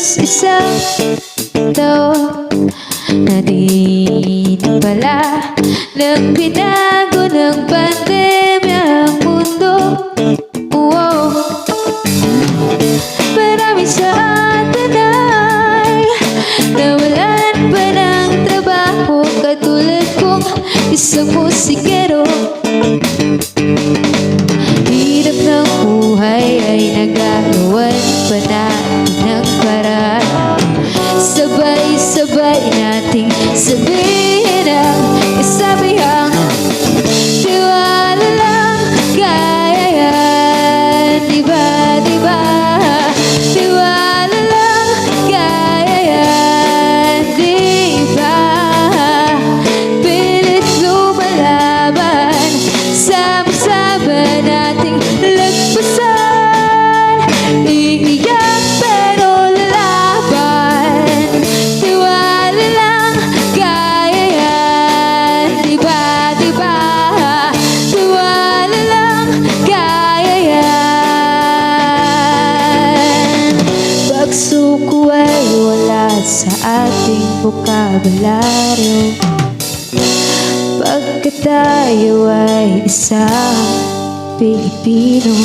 Halos isang taon na di na pala Nang binago ng pandemya ang mundo Wow. Marami sa atin ay Nawalan pa ng trabaho Katulad kong isang musikero to be. Pagsuko ay wala sa ating bokabularyo Pagkat tayo ay isang Pilipino